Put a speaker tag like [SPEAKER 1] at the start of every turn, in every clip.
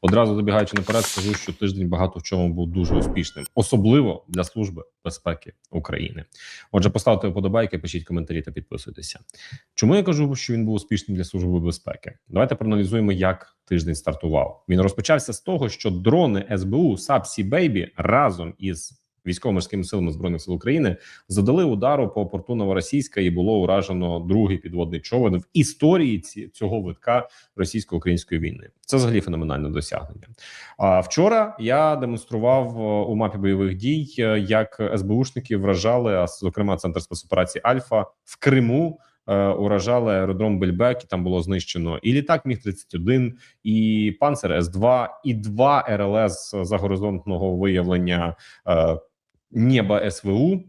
[SPEAKER 1] Одразу забігаючи наперед, скажу, що тиждень багато в чому був дуже успішним, особливо для служби безпеки України. Отже, поставте вподобайки, пишіть коментарі та підписуйтеся. Чому я кажу, що він був успішним для служби безпеки? Давайте проаналізуємо, як тиждень стартував. Він розпочався з того, що дрони СБУ Сапсі Бейбі разом із військово-морськими силами збройних сил України задали удару по порту Новоросійська і було уражено другий підводний човен в історії цього витка російсько-української війни. Це взагалі феноменальне досягнення. А вчора я демонстрував е, у мапі бойових дій, е, як СБУшники вражали, а зокрема центр спецоперації Альфа в Криму. е, Уражали аеродром Бельбек, і там було знищено і літак Міг 31 і панцер С 2 і два РЛС загоризонтного виявлення неба СВУ.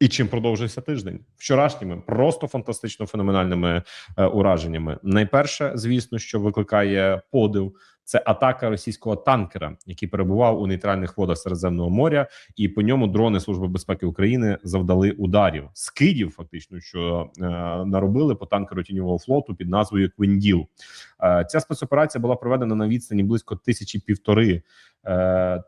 [SPEAKER 1] І чим продовжився тиждень вчорашніми просто фантастично феноменальними е, ураженнями. Найперше, звісно, що викликає подив. Це атака російського танкера, який перебував у нейтральних водах Середземного моря, і по ньому дрони Служби безпеки України завдали ударів скидів, фактично, що е, наробили по танкеру тіньового флоту під назвою Квінділ. Е, ця спецоперація була проведена на відстані близько тисячі півтори. Е,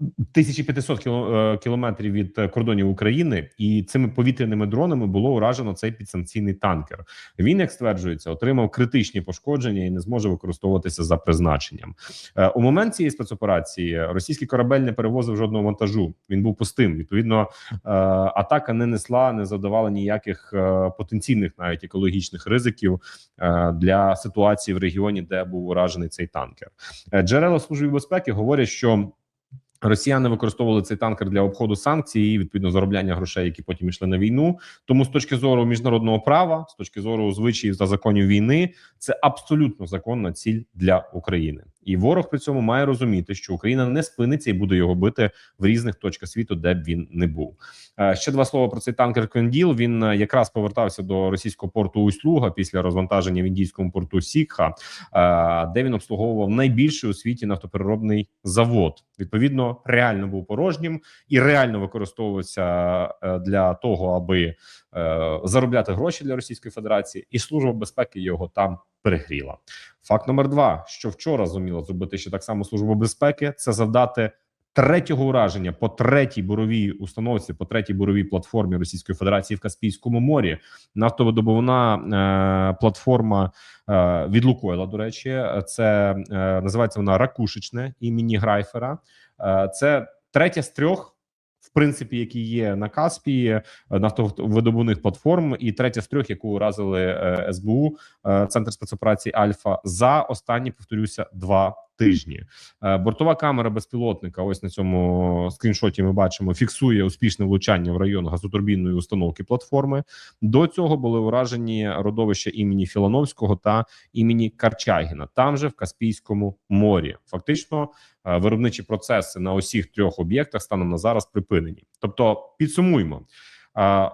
[SPEAKER 1] 1500 кіло, е, кілометрів від е, кордонів України, і цими повітряними дронами було уражено цей підсанкційний танкер. Він, як стверджується, отримав критичні пошкодження і не зможе використовуватися за призначенням. Е, У момент цієї спецоперації російський корабель не перевозив жодного вантажу. Він був пустим. Відповідно, атака не несла, не завдавала ніяких потенційних, навіть екологічних ризиків для ситуації в регіоні, де був уражений цей танкер. Джерела служби безпеки говорять, що Росіяни використовували цей танкер для обходу санкцій і відповідно заробляння грошей, які потім йшли на війну. Тому з точки зору міжнародного права, з точки зору звичаїв та законів війни, це абсолютно законна ціль для України. І ворог при цьому має розуміти, що Україна не спиниться і буде його бити в різних точках світу, де б він не був. Е, Ще два слова про цей танкер Квенділ. Він е, якраз повертався до російського порту Усть-Луга після розвантаження в індійському порту Сікха, е, де він обслуговував найбільший у світі нафтопереробний завод. Відповідно, реально був порожнім і реально використовувався для того, аби заробляти гроші для Російської Федерації, і служба безпеки його там перегріла. Факт номер два: що вчора зуміла зробити ще так само служба безпеки, це завдати. Третього ураження по третій буровій установці, по третій буровій платформі Російської Федерації в Каспійському морі. Нафтовидобувна е, платформа е, від Лукойла. До речі, це е, називається вона Ракушечне імені Грайфера. Е, це третя з трьох. Принципі, які є на Каспії е, нафтовидобувних платформ, і третя з трьох, яку уразили е, СБУ, е, центр спецоперації Альфа за останні повторюся два тижні. Е, Бортова камера безпілотника. Ось на цьому скріншоті ми бачимо, фіксує успішне влучання в район газотурбінної установки платформи. До цього були уражені родовища імені Філановського та імені Карчагіна. Там же в Каспійському морі. Фактично, е, виробничі процеси на усіх трьох об'єктах станом на зараз припинені. Тобто, підсумуємо е,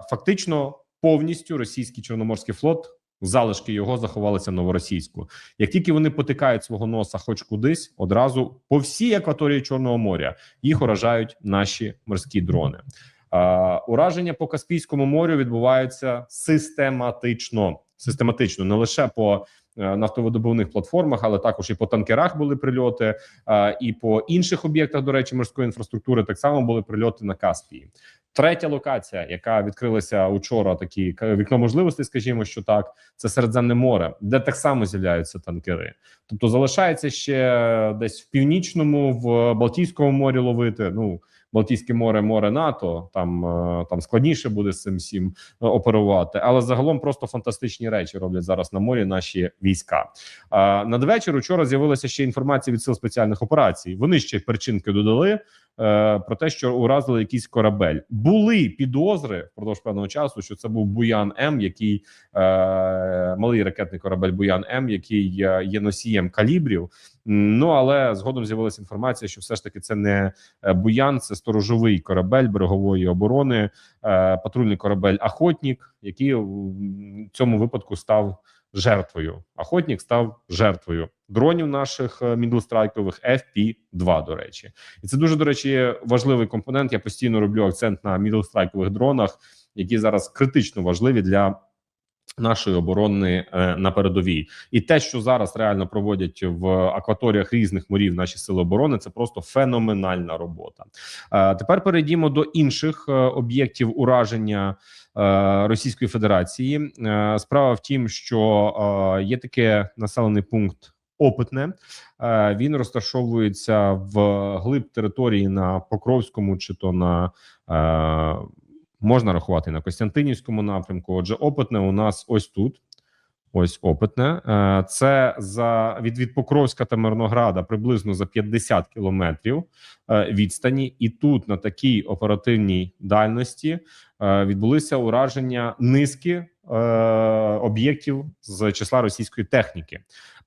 [SPEAKER 1] фактично повністю російський чорноморський флот. Залишки його заховалися в новоросійську. Як тільки вони потикають свого носа, хоч кудись, одразу по всій акваторії Чорного моря їх уражають наші морські дрони. А, ураження по Каспійському морю відбуваються систематично. Систематично не лише по нафтовидобувних платформах, але також і по танкерах були прильоти, е, і по інших об'єктах, до речі, морської інфраструктури так само були прильоти на Каспії. Третя локація, яка відкрилася учора, такі вікно можливостей, скажімо, що так, це Середземне море, де так само з'являються танкери. Тобто залишається ще десь в північному, в Балтійському морі ловити. Ну Балтійське море, море НАТО. Там е, там складніше буде з цим всім е, оперувати, але загалом просто фантастичні речі роблять зараз на морі наші війська. Надвечір учора з'явилася ще інформація від сил спеціальних операцій. Вони ще перчинки додали е, про те, що уразили якийсь корабель. Були підозри впродовж певного часу, що це був Буян М, який е, малий ракетний корабель Буян М, який е, є носієм калібрів. Ну але згодом з'явилася інформація, що все ж таки це не е, Буян, це сторожовий корабель берегової оборони, е, патрульний корабель Охотнік, який в цьому випадку став жертвою. Охотник став жертвою дронів наших е, мідлстрайкових FP-2, До речі, і це дуже до речі важливий компонент. Я постійно роблю акцент на мідлстрайкових дронах, які зараз критично важливі для Нашої оборони е, на передовій, і те, що зараз реально проводять в акваторіях різних морів наші сили оборони, це просто феноменальна робота. Е, тепер перейдімо до інших е, об'єктів ураження е, Російської Федерації. Е, справа в тім, що е, є таке населений пункт. Опитне Е, він розташовується в глиб території на Покровському чи то на е, можна рахувати на Костянтинівському напрямку. Отже, опитне у нас ось тут. Ось опитне. Е, Це за від, від Покровська та Мирнограда приблизно за 50 кілометрів відстані, і тут на такій оперативній дальності відбулися ураження низки е, об'єктів з числа російської техніки.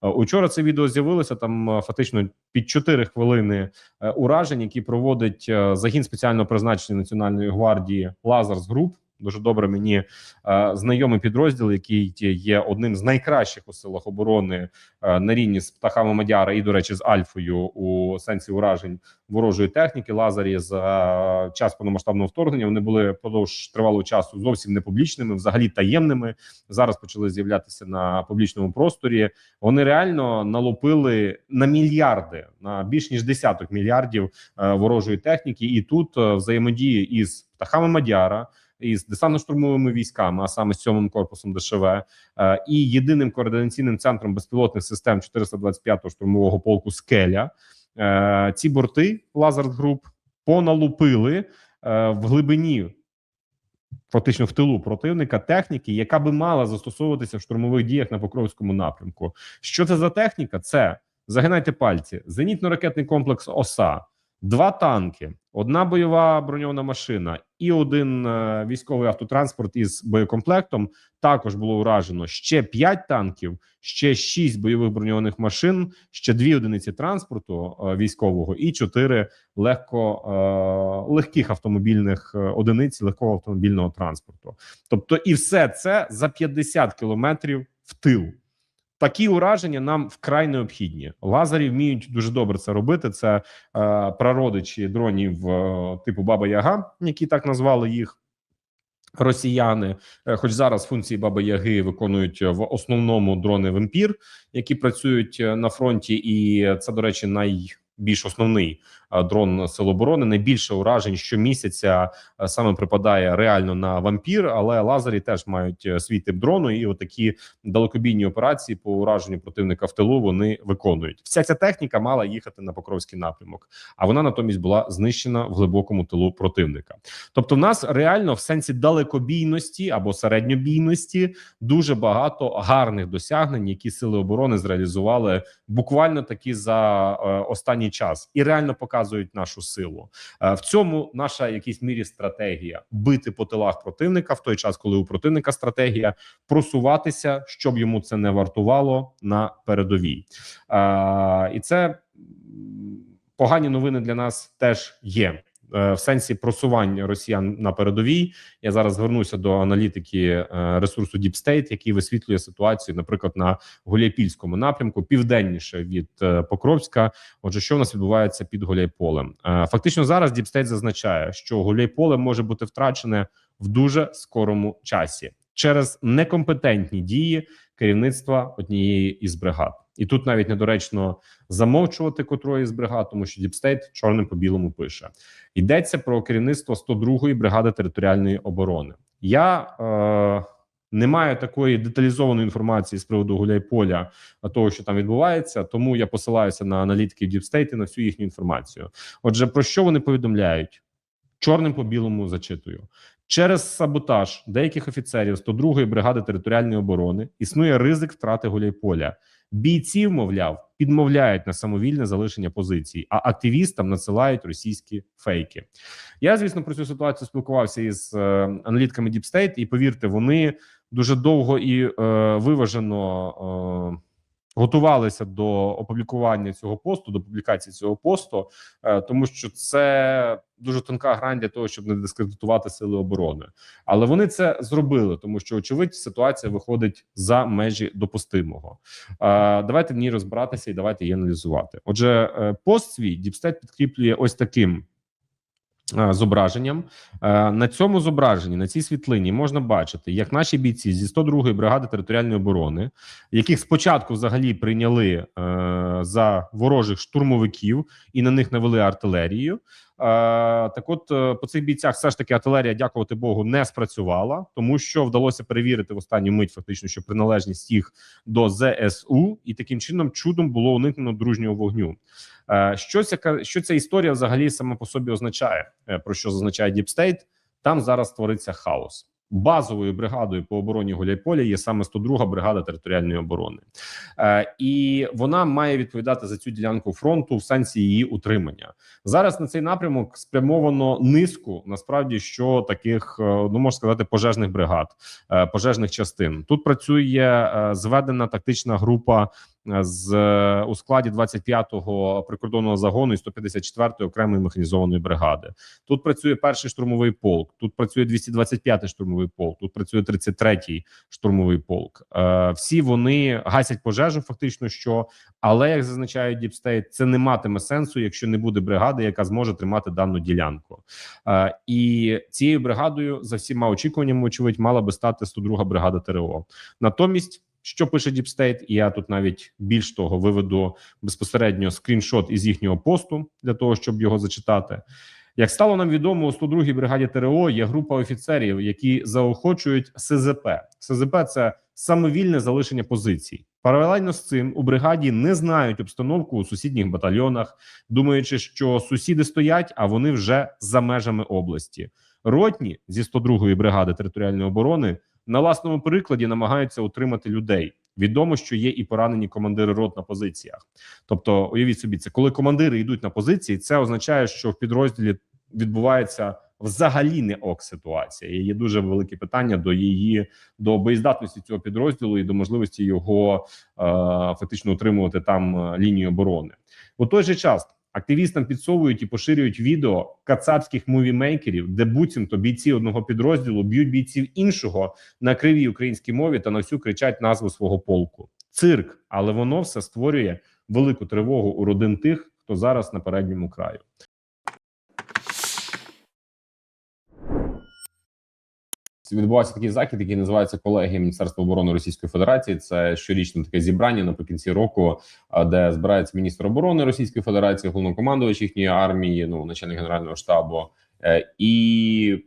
[SPEAKER 1] Е, Учора це відео з'явилося там е, фактично під 4 хвилини уражень, які проводить загін спеціального призначення Національної гвардії Лазарс Груп. Дуже добре мені е, знайомий підрозділ, який є одним з найкращих у силах оборони е, на рівні з птахами Мадяра і, до речі, з Альфою у сенсі уражень ворожої техніки. Лазарі за е, час повномасштабного вторгнення вони були впродовж тривалого часу зовсім не публічними, взагалі таємними. Зараз почали з'являтися на публічному просторі. Вони реально налупили на мільярди, на більш ніж десяток мільярдів ворожої техніки, і тут взаємодії із птахами Мадяра. Із десантно-штурмовими військами, а саме з 7-м корпусом ДШВ, е, і єдиним координаційним центром безпілотних систем 425-го штурмового полку Скеля. Е, ці борти Лазард Груп поналупили е, в глибині, фактично в тилу противника, техніки, яка би мала застосовуватися в штурмових діях на Покровському напрямку. Що це за техніка? Це загинайте пальці, зенітно-ракетний комплекс ОСА, два танки, одна бойова броньована машина і один е, військовий автотранспорт із боєкомплектом. Також було уражено ще 5 танків, ще 6 бойових броньованих машин, ще 2 одиниці транспорту е, військового і 4 легко е, легких автомобільних одиниць легкого автомобільного транспорту. Тобто, і все це за 50 кілометрів в тил. Такі ураження нам вкрай необхідні. Лазарі вміють дуже добре це робити. Це е, прародичі дронів е, типу Баба Яга, які так назвали їх. Росіяни, Е, хоч зараз функції Баби Яги виконують в основному дрони Вампір, які працюють е, на фронті, і це, до речі, найбільш основний дрон Сил оборони. Найбільше уражень щомісяця саме припадає реально на вампір, але лазері теж мають е, свій тип дрону, і отакі далекобійні операції по ураженню противника в тилу вони виконують. Вся ця техніка мала їхати на Покровський напрямок, а вона натомість була знищена в глибокому тилу противника. Тобто, в нас реально в сенсі далекобійності або середньобійності дуже багато гарних досягнень, які сили оборони зреалізували буквально таки за е, останній час, і реально показують нашу силу. Е, в цьому наша якійсь мірі стратегія бити по тилах противника в той час, коли у противника стратегія просуватися, щоб йому це не вартувало на передовій. Е, і це погані новини для нас теж є. Е, В сенсі просування росіян на передовій я зараз звернуся до аналітики е, ресурсу Deep State, який висвітлює ситуацію, наприклад, на Гуляйпільському напрямку, південніше від е, Покровська. Отже, що в нас відбувається під Гуляйполем? Е, Фактично, зараз Deep State зазначає, що Гуляйполе може бути втрачене в дуже скорому часі через некомпетентні дії керівництва однієї із бригад. І тут навіть недоречно замовчувати котрої з бригад, тому що Діпстейт чорним по білому пише: йдеться про керівництво 102-ї бригади територіальної оборони. Я е, не маю такої деталізованої інформації з приводу Гуляйполя, а того, що там відбувається, тому я посилаюся на аналітиків Діпстейт і на всю їхню інформацію. Отже, про що вони повідомляють? Чорним по білому зачитую. Через саботаж деяких офіцерів 102-ї бригади територіальної оборони існує ризик втрати Гуляйполя. Бійців, мовляв, підмовляють на самовільне залишення позицій, а активістам надсилають російські фейки. Я, звісно, про цю ситуацію спілкувався із е, аналітками State, і повірте, вони дуже довго і е, виважено. Е, Готувалися до опублікування цього посту, до публікації цього посту, е, тому що це дуже тонка грань для того, щоб не дискредитувати сили оборони. Але вони це зробили, тому що очевидь ситуація виходить за межі допустимого. Е, Давайте в ній розбиратися і давайте її аналізувати. Отже, е, пост свій Діпстет підкріплює ось таким Зображенням Е, на цьому зображенні на цій світлині можна бачити, як наші бійці зі 102-ї бригади територіальної оборони, яких спочатку взагалі прийняли е, за ворожих штурмовиків і на них навели артилерію. Е, так, от е, по цих бійцях, все ж таки, артилерія, дякувати Богу, не спрацювала, тому що вдалося перевірити в останню мить, фактично, що приналежність їх до ЗСУ, і таким чином чудом було уникнено дружнього вогню. Е, Що ця що ця історія взагалі сама по собі означає? Е, Про що зазначає Діпстейт? Там зараз твориться хаос. Базовою бригадою по обороні Гуляйполя є саме 102 бригада територіальної оборони, е, і вона має відповідати за цю ділянку фронту в сенсі її утримання. Зараз на цей напрямок спрямовано низку насправді що таких, е, ну можна сказати, пожежних бригад, е, пожежних частин. Тут працює е, зведена тактична група з у складі 25-го прикордонного загону і 154-ї окремої механізованої бригади. Тут працює перший штурмовий полк, тут працює 225-й штурмовий полк, тут працює 33-й штурмовий полк. Е, всі вони гасять пожежу, фактично що, але як зазначає Діпстейт, це не матиме сенсу, якщо не буде бригади, яка зможе тримати дану ділянку. Е, і цією бригадою за всіма очікуваннями, очевидь, мала би стати 102 бригада ТРО. Натомість. Що пише Діпстейт, і я тут навіть більш того виведу безпосередньо скріншот із їхнього посту для того, щоб його зачитати. Як стало нам відомо, у 102-й бригаді ТРО є група офіцерів, які заохочують СЗП. СЗП це самовільне залишення позицій. Паралельно з цим у бригаді не знають обстановку у сусідніх батальйонах, думаючи, що сусіди стоять, а вони вже за межами області. Ротні зі 102-ї бригади територіальної оборони на власному прикладі намагаються утримати людей. Відомо, що є і поранені командири рот на позиціях. Тобто, уявіть собі, це коли командири йдуть на позиції, це означає, що в підрозділі відбувається взагалі не ок ситуація. І Є дуже велике питання до її до боєздатності цього підрозділу і до можливості його е, фактично утримувати там е, лінію оборони. У той же час активістам підсовують і поширюють відео кацапських мувімейкерів, де буцімто бійці одного підрозділу б'ють бійців іншого на кривій українській мові та на всю кричать назву свого полку. Цирк, але воно все створює велику тривогу у родин тих, хто зараз на передньому краю. Відбувався такий захід, який називається колегія Міністерства оборони Російської Федерації. Це щорічне таке зібрання наприкінці року, де збирається міністр оборони Російської Федерації, головнокомандувач їхньої армії, ну начальник генерального штабу е, і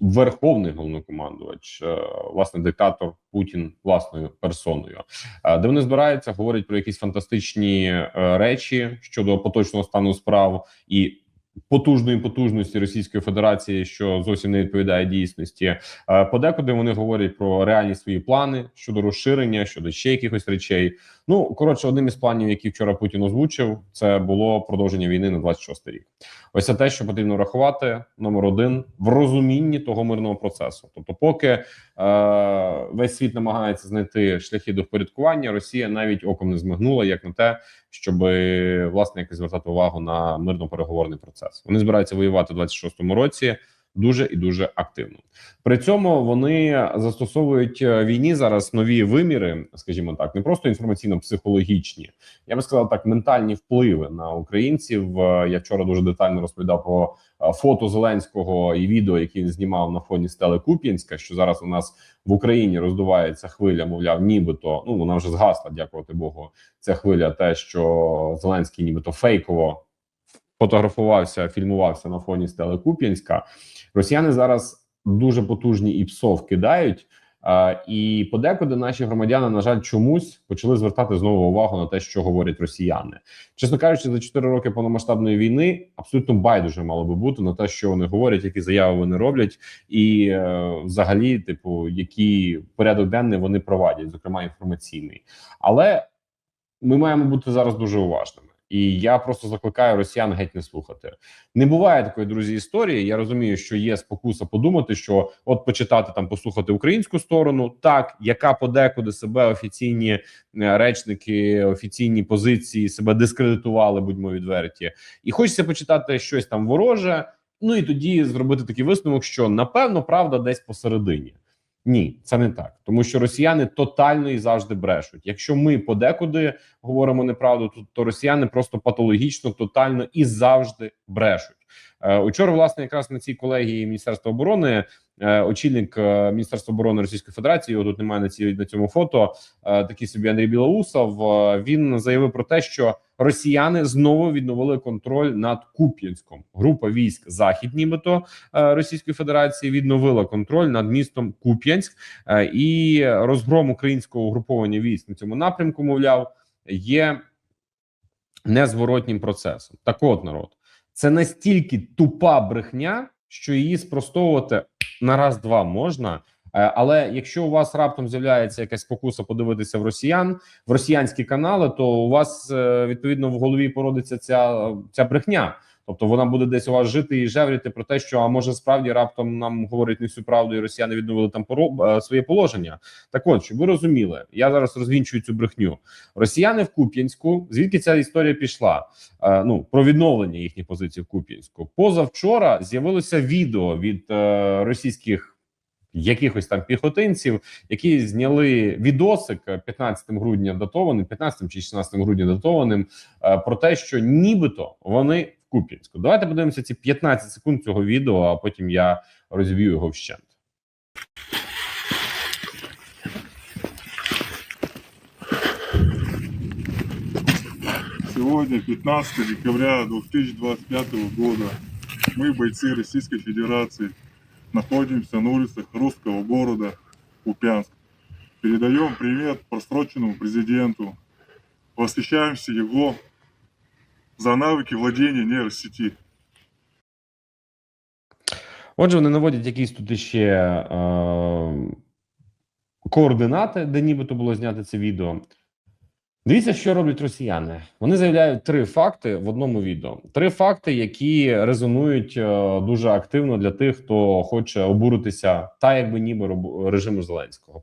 [SPEAKER 1] верховний головнокомандувач, е, власне, диктатор Путін власною персоною, е, де вони збираються, говорять про якісь фантастичні речі щодо поточного стану справ і потужної потужності Російської Федерації, що зовсім не відповідає дійсності. Е, Подекуди вони говорять про реальні свої плани щодо розширення, щодо ще якихось речей. Ну коротше, одним із планів, які вчора Путін озвучив, це було продовження війни на 26 рік. Ось це те, що потрібно рахувати номер один в розумінні того мирного процесу. Тобто, поки е, весь світ намагається знайти шляхи до впорядкування, Росія навіть оком не змигнула, як на те, щоб власне якось звертати увагу на мирно-переговорний процес. Вони збираються воювати в 26-му році дуже і дуже активно. При цьому вони застосовують е, війні зараз нові виміри, скажімо так, не просто інформаційно-психологічні, я би сказав так, ментальні впливи на українців. Е, Я вчора дуже детально розповідав про е, фото Зеленського і відео, які він знімав на фоні стели Куп'янська. Що зараз у нас в Україні роздувається хвиля, мовляв, нібито ну вона вже згасла, дякувати Богу. Ця хвиля, те, що Зеленський, нібито фейково фотографувався, фільмувався на фоні стели Куп'янська. Росіяни зараз дуже потужні і псов кидають. А, і подекуди наші громадяни, на жаль, чомусь почали звертати знову увагу на те, що говорять росіяни. Чесно кажучи, за 4 роки повномасштабної війни абсолютно байдуже мало би бути на те, що вони говорять, які заяви вони роблять, і е, взагалі, типу, який порядок денний вони провадять, зокрема інформаційний. Але ми маємо бути зараз дуже уважними. І я просто закликаю росіян геть не слухати. Не буває такої друзі історії. Я розумію, що є спокуса подумати, що от почитати там, послухати українську сторону, так яка подекуди себе офіційні е, речники, офіційні позиції себе дискредитували, будьмо відверті, і хочеться почитати щось там вороже. Ну і тоді зробити такий висновок, що напевно правда десь посередині. Ні, це не так, тому що росіяни тотально і завжди брешуть. Якщо ми подекуди говоримо неправду, то, то росіяни просто патологічно, тотально і завжди брешуть. Е, Учора, власне, якраз на цій колегії Міністерства оборони е, очільник е, Міністерства оборони Російської Федерації його тут немає на цій на цьому фото. е, Такий собі Андрій Білоусов. Він заявив про те, що росіяни знову відновили контроль над Куп'янськом. Група військ захід, нібито е, Російської Федерації, відновила контроль над містом Куп'янськ Е, і розгром українського угруповання військ на цьому напрямку, мовляв, є незворотнім процесом. Так, от народ, це настільки тупа брехня, що її спростовувати на раз-два можна. Е, Але якщо у вас раптом з'являється якась спокуса подивитися в росіян в росіянські канали, то у вас е, відповідно в голові породиться ця, ця брехня. Тобто вона буде десь у вас жити і жевріти про те, що а може справді раптом нам говорять не всю правду, і росіяни відновили там поро- е, своє положення. Так от, щоб ви розуміли, я зараз розвінчую цю брехню. Росіяни в Куп'янську, звідки ця історія пішла? Е, ну про відновлення їхніх позицій в Куп'янську. Позавчора з'явилося відео від е, російських. Якихось там піхотинців, які зняли відосик е, 15 грудня датованим, 15 чи 16 грудня датованим, е, про те, що нібито вони в Куп'янську. Давайте подивимося ці 15 секунд цього відео, а потім я розб'ю його вщент.
[SPEAKER 2] Сегодня, 15 декабря 2025 года, мы, бойцы Российской Федерации, находимся на улицах русского города Купянск. Передаем привет просроченному президенту. Восхищаемся его за навыки владения нейросети.
[SPEAKER 1] Отже, вони наводять якісь тут іще е, координати, де нібито було знято це відео. Дивіться, що роблять росіяни. Вони заявляють три факти в одному відео. Три факти, які резонують е, дуже активно для тих, хто хоче обуритися, та якби ніби режиму Зеленського.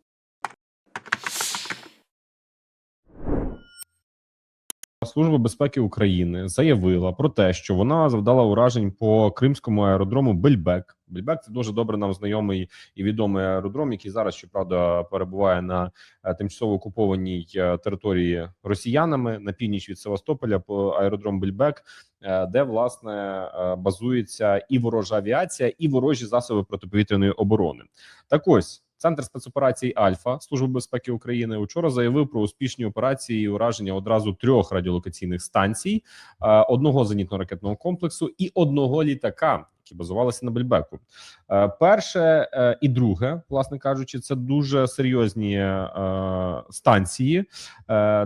[SPEAKER 1] Служба безпеки України заявила про те, що вона завдала уражень по кримському аеродрому Бельбек. Бельбек це дуже добре нам знайомий і відомий аеродром, який зараз щоправда перебуває на е, тимчасово окупованій е, території росіянами на північ від Севастополя. По аеродром Бельбек, е, де власне базується і ворожа авіація, і ворожі засоби протиповітряної оборони. Так ось. Центр спецоперацій Альфа Служби безпеки України учора заявив про успішні операції і ураження одразу трьох радіолокаційних станцій, е, одного зенітно-ракетного комплексу і одного літака, які базувалися на Бельбеку. Е, Перше е, і друге, власне кажучи, це дуже серйозні е, станції.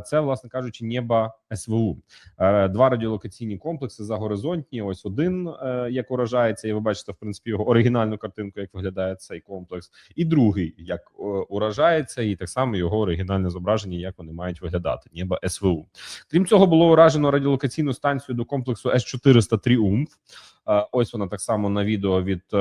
[SPEAKER 1] Це, власне кажучи, неба СВУ. Два радіолокаційні комплекси загоризонтні. Ось один як уражається, і ви бачите, в принципі, його оригінальну картинку, як виглядає цей комплекс, і другий як уражається, і так само його оригінальне зображення, як вони мають виглядати. Неба СВУ. Крім цього, було уражено радіолокаційну станцію до комплексу С 400 Тріумф. Ось вона так само на відео від е,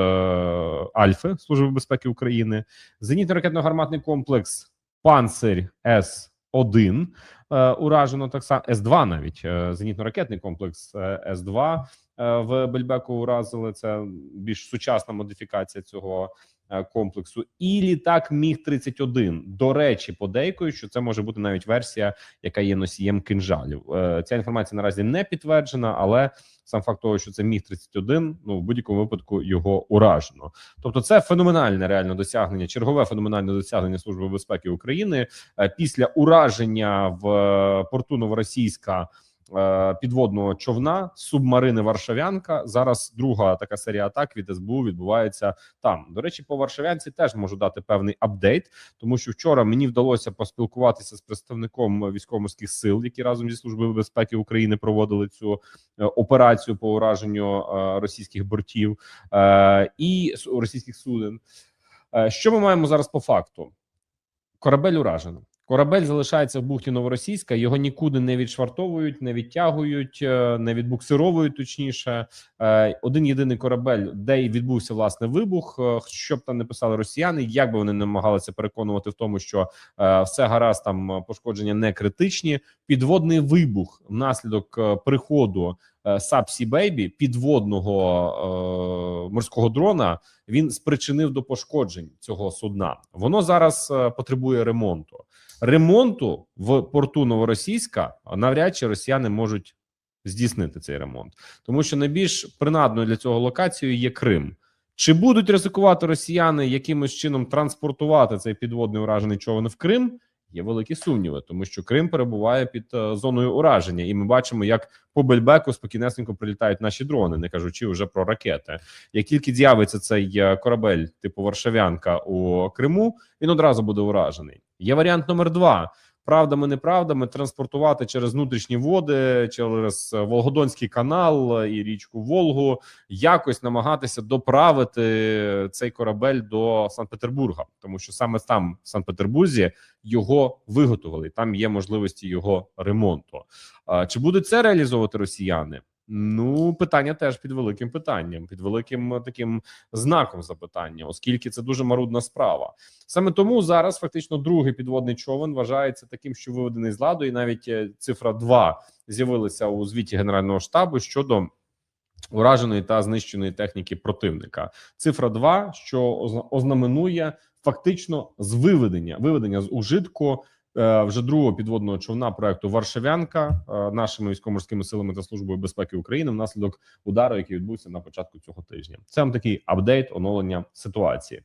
[SPEAKER 1] Альфи Служби безпеки України. Зенітно-ракетно-гарматний комплекс Панцирь С 1 е, уражено так само С2 навіть е, зенітно-ракетний комплекс е, С2 е, в Бельбеку уразили. Це більш сучасна модифікація цього комплексу. І літак Міг 31 До речі, подейкують, що це може бути навіть версія, яка є носієм кинжалів. Е, Ця інформація наразі не підтверджена, але сам факт того, що це міг 31 ну в будь-якому випадку його уражено. Тобто, це феноменальне реально досягнення, чергове феноменальне досягнення Служби безпеки України Е, після ураження в е, порту Новоросійська. Е, Підводного човна субмарини Варшавянка зараз друга така серія атак від СБУ відбувається там. До речі, по Варшавянці теж можу дати певний апдейт, тому що вчора мені вдалося поспілкуватися з представником військово-морських сил, які разом зі службою безпеки України проводили цю е, операцію по ураженню е, російських бортів і російських суден. Що ми маємо зараз по факту? Корабель уражено. Корабель залишається в бухті Новоросійська, його нікуди не відшвартовують, не відтягують, е, не відбуксировують. Точніше, Е, один єдиний корабель, де й відбувся власне вибух. Е, Що б там не писали росіяни, як би вони намагалися переконувати в тому, що все гаразд, там пошкодження не критичні. Підводний вибух внаслідок приходу Subsea Baby, підводного морського дрона, він спричинив до пошкоджень цього судна. Воно зараз потребує ремонту. Ремонту в порту Новоросійська навряд чи росіяни можуть здійснити цей ремонт, тому що найбільш принадною для цього локацією є Крим. Чи будуть ризикувати росіяни якимось чином транспортувати цей підводний уражений човен в Крим? Є великі сумніви, тому що Крим перебуває під е, зоною ураження, і ми бачимо, як по Бельбеку спокійнесенько прилітають наші дрони, не кажучи вже про ракети. Як тільки з'явиться цей е, корабель, типу Варшавянка у Криму, він одразу буде уражений. Є варіант номер два. Правдами, неправдами транспортувати через внутрішні води, через е, Волгодонський канал і річку Волгу, якось намагатися доправити цей корабель до Санкт-Петербурга, тому що саме там, в Санкт-Петербурзі, його виготовили. Там є можливості його ремонту. Чи будуть це реалізовувати росіяни? Ну, питання теж під великим питанням, під великим е, таким знаком запитання, оскільки це дуже марудна справа. Саме тому зараз фактично другий підводний човен вважається таким, що виведений з ладу, і навіть е, цифра 2 з'явилася у звіті Генерального штабу щодо ураженої та знищеної техніки противника. Цифра 2, що озна- ознаменує фактично з виведення виведення з ужитку вже другого підводного човна проекту Варшавянка е, нашими військово-морськими силами та службою безпеки України внаслідок удару, який відбувся на початку цього тижня. Це вам такий апдейт оновлення ситуації.